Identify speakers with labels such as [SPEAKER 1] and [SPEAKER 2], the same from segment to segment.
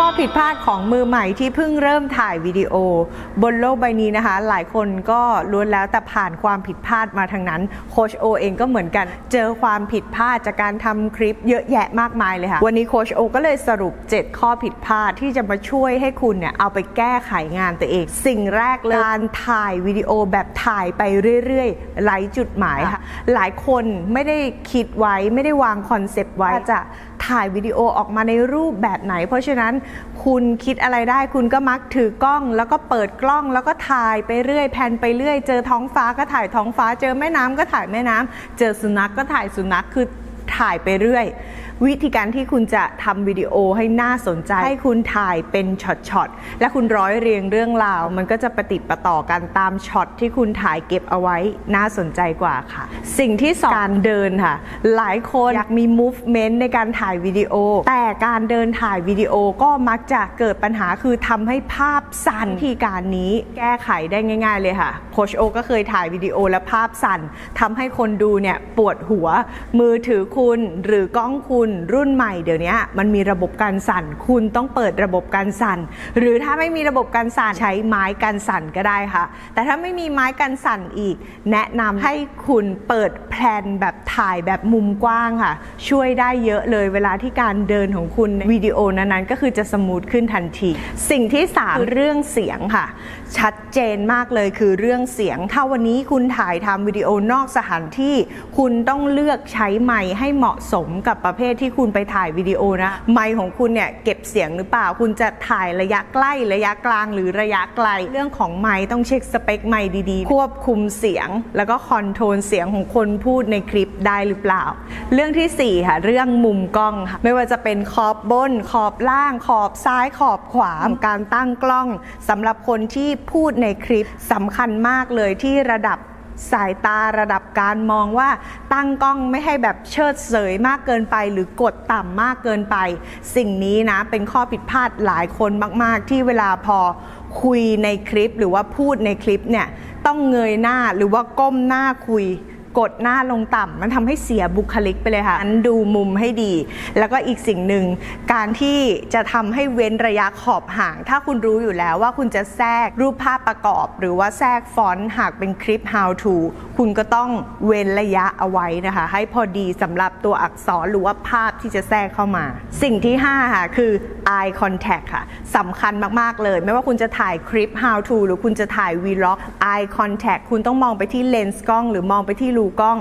[SPEAKER 1] ข้อผิดพลาดของมือใหม่ที่เพิ่งเริ่มถ่ายวิดีโอ บนโลกใบนี้นะคะ หลายคนก็ล้วนแล้วแต่ผ่านความผิดพลาดมาทางนั้นโคชโอเองก็เหมือนกัน เจอความผิดพลาดจากการทำคลิปเยอะแยะมากมายเลยค่ะ วันนี้โคชโอก็เลยสรุป 7 ข้อผิดพลาดที่จะมาช่วยให้คุณเนี่ยเอาไปแก้ไขงานตัวเอง สิ่งแรกเลยการถ่ายวิดีโอแบบถ่ายไปเรื่อยๆไร้จุดหมายค่ะหลายคนไม่ได้คิดไว้ไม่ได้วางคอนเซปต์ไว้ว่าจะ ถ่ายวิดีโอออกมาในรูปแบบไหน เพราะฉะนั้นคุณคิดอะไรได้คุณก็มักถือกล้อง แล้วก็เปิดกล้องแล้วก็ถ่ายไปเรื่อยแพนไปเรื่อย เจอท้องฟ้าก็ถ่ายท้องฟ้า เจอแม่น้ำก็ถ่ายแม่น้ำเจอสุนัขก็ถ่ายสุนัขคือถ่ายไปเรื่อยวิธีการที่คุณจะทำวิดีโอให้น่าสนใจ ให้คุณถ่ายเป็นช็อตๆ และคุณร้อยเรียงเรื่องราว มันก็จะประติดประต่อกันตามช็อตที่คุณถ่ายเก็บเอาไว้น่าสนใจกว่าค่ะ สิ่งที่สองการเดินค่ะ หลายคนอยากมี movement ในการถ่ายวิดีโอ แต่การเดินถ่ายวิดีโอก็มักจะเกิดปัญหาคือทำให้ภาพสั่นวิธีการนี้แก้ไขได้ง่าย ๆ เลยค่ะโคชโอก็เคยถ่ายวิดีโอและภาพสั่นทำให้คนดูเนี่ยปวดหัวมือถือคุณหรือกล้องคุณรุ่นใหม่เดี๋ยวนี้มันมีระบบการสั่น คุณต้องเปิดระบบการสั่น หรือถ้าไม่มีระบบการสั่นใช้ไม้กันสั่นก็ได้ค่ะ แต่ถ้าไม่มีไม้กันสั่นอีก แนะนำให้คุณเปิดแพลนแบบถ่ายแบบมุมกว้างค่ะ ช่วยได้เยอะเลยเวลาที่การเดินของคุณในวิดีโอนั้นๆ ก็คือจะสมูทขึ้นทันที สิ่งที่สามคือเรื่องเสียงค่ะ ชัดเจนมากเลยคือเรื่องเสียง ถ้าวันนี้คุณถ่ายทำวิดีโอนอกสถานที่ คุณต้องเลือกใช้ไมค์ให้เหมาะสมกับประเภทที่คุณไปถ่ายวิดีโอนะ ไมค์ของคุณเนี่ยเก็บเสียงหรือเปล่า คุณจะถ่ายระยะใกล้ ระยะกลางหรือระยะไกล เรื่องของไมค์ต้องเช็คสเปคไมค์ดีๆ ควบคุมเสียง แล้วก็คอนโทรลเสียงของคนพูดในคลิปได้หรือเปล่า เรื่องที่สี่ค่ะ เรื่องมุมกล้องค่ะ ไม่ว่าจะเป็นขอบบน ขอบล่าง ขอบซ้ายขอบขวา การตั้งกล้องสำหรับคนที่พูดในคลิปสำคัญมากเลยที่ระดับ สายตาระดับการมองว่าตั้งกล้องไม่ให้แบบเชิดเสยมากเกินไป หรือกดต่ำมากเกินไป สิ่งนี้นะเป็นข้อผิดพลาดหลายคนมาก ๆ ที่เวลาพอคุยในคลิปหรือว่าพูดในคลิปเนี่ยต้องเงยหน้าหรือว่าก้มหน้าคุย กดหน้าลงต่ำมันทำให้เสียบุคลิกไปเลยค่ะอันดูมุมให้ดี แล้วก็อีกสิ่งหนึ่งการที่จะทำให้เว้นระยะขอบห่าง ถ้าคุณรู้อยู่แล้วว่าคุณจะแทรกรูปภาพประกอบ หรือว่าแทรกฟอนต์หากเป็นคลิป how to คุณก็ต้องเว้นระยะเอาไว้นะคะ ให้พอดีสำหรับตัวอักษรหรือว่าภาพที่จะแทรกเข้ามา สิ่งที่ 5 ค่ะคือ eye contact ค่ะสำคัญมาก ๆ เลย ไม่ว่าคุณจะถ่ายคลิป how to หรือคุณจะถ่าย vlog eye contact คุณต้องมองไปที่เลนส์กล้อง หรือมองไปที่รูกล้อง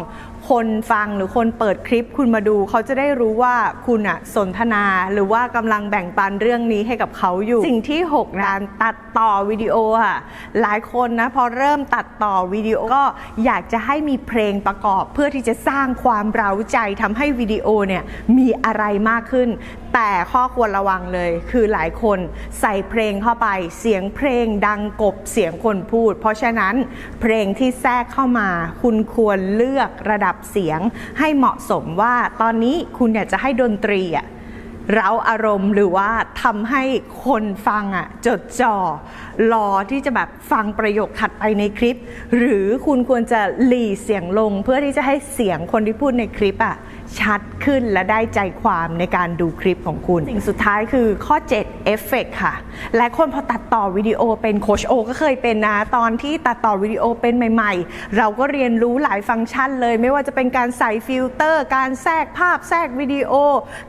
[SPEAKER 1] คนฟังหรือคนเปิดคลิปคุณมาดู เขาจะได้รู้ว่าคุณอะสนทนาหรือว่ากำลังแบ่งปันเรื่องนี้ให้กับเขาอยู่ สิ่งที่6นะการตัดต่อวิดีโอค่ะ หลายคนนะพอเริ่มตัดต่อวิดีโอก็อยากจะให้มีเพลงประกอบ เพื่อที่จะสร้างความเร้าใจทำให้วิดีโอเนี่ยมีอะไรมากขึ้น แต่ข้อควรระวังเลย คือหลายคนใส่เพลงเข้าไปเสียงเพลงดังกบเสียงคนพูด เพราะฉะนั้นเพลงที่แทรกเข้ามา คุณควรเลือกระดับเสียงให้เหมาะสมว่าตอนนี้คุณอยากจะให้ดนตรีอะ เร้าอารมณ์หรือว่าทำให้คนฟังอะจดจ่อรอที่จะแบบฟังประโยคถัดไปในคลิป หรือคุณควรจะหลีเสียงลงเพื่อที่จะให้เสียงคนที่พูดในคลิปอะชัดขึ้นและได้ใจความในการดูคลิปของคุณ สิ่งสุดท้ายคือข้อ 7 เอฟเฟกค่ะหลายคนพอตัดต่อวิดีโอเป็นโคชโอก็เคยเป็นนะ ตอนที่ตัดต่อวิดีโอเป็นใหม่ ๆ เราก็เรียนรู้หลายฟังก์ชันเลย ไม่ว่าจะเป็นการใส่ฟิลเตอร์ การแทรกภาพแทรกวิดีโอ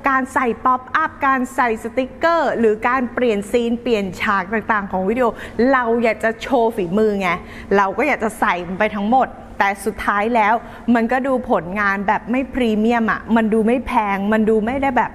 [SPEAKER 1] การใส่ป๊อปอัพการใส่สติกเกอร์ หรือการเปลี่ยนซีนเปลี่ยนฉากต่างๆ ของวิดีโอ เราอยากจะโชว์ฝีมือไง เราก็อยากจะใส่ไปทั้งหมด แต่สุดท้ายแล้วมันก็ดูผลงานแบบไม่พรีเมียมอะมันดูไม่แพง มันดูไม่ได้แบบ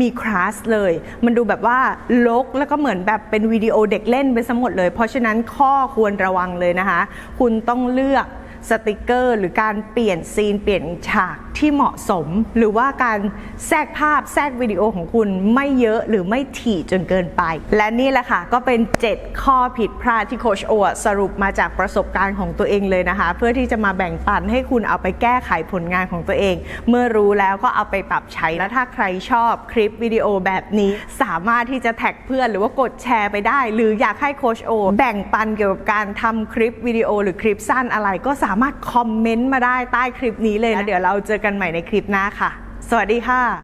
[SPEAKER 1] มีคลาสเลย มันดูแบบว่าลกแล้วก็เหมือนแบบเป็นวิดีโอเด็กเล่นไปซะหมดเลย เพราะฉะนั้นข้อควรระวังเลยนะคะ คุณต้องเลือก สติกเกอร์ หรือการเปลี่ยนซีนเปลี่ยนฉากที่เหมาะสม หรือว่าการแทรกภาพแทรกวิดีโอของคุณไม่เยอะหรือไม่ถี่จนเกินไป และนี่แหละค่ะก็เป็น 7 ข้อผิดพลาดที่โคชโอสรุปมาจากประสบการณ์ของตัวเองเลยนะคะ เพื่อที่จะมาแบ่งปันให้คุณเอาไปแก้ไขผลงานของตัวเอง เมื่อรู้แล้วก็เอาไปปรับใช้และถ้าใครชอบคลิปวิดีโอแบบนี้สามารถที่จะแท็กเพื่อนหรือว่ากดแชร์ไปได้ หรืออยากให้โคชโอแบ่งปันเกี่ยวกับการทำคลิปวิดีโอหรือคลิปสั้นอะไรก็สามารถคอมเมนต์มาได้ใต้คลิปนี้เลยนะเดี๋ยวเราเจอกันใหม่ในคลิปหน้าค่ะ สวัสดีค่ะ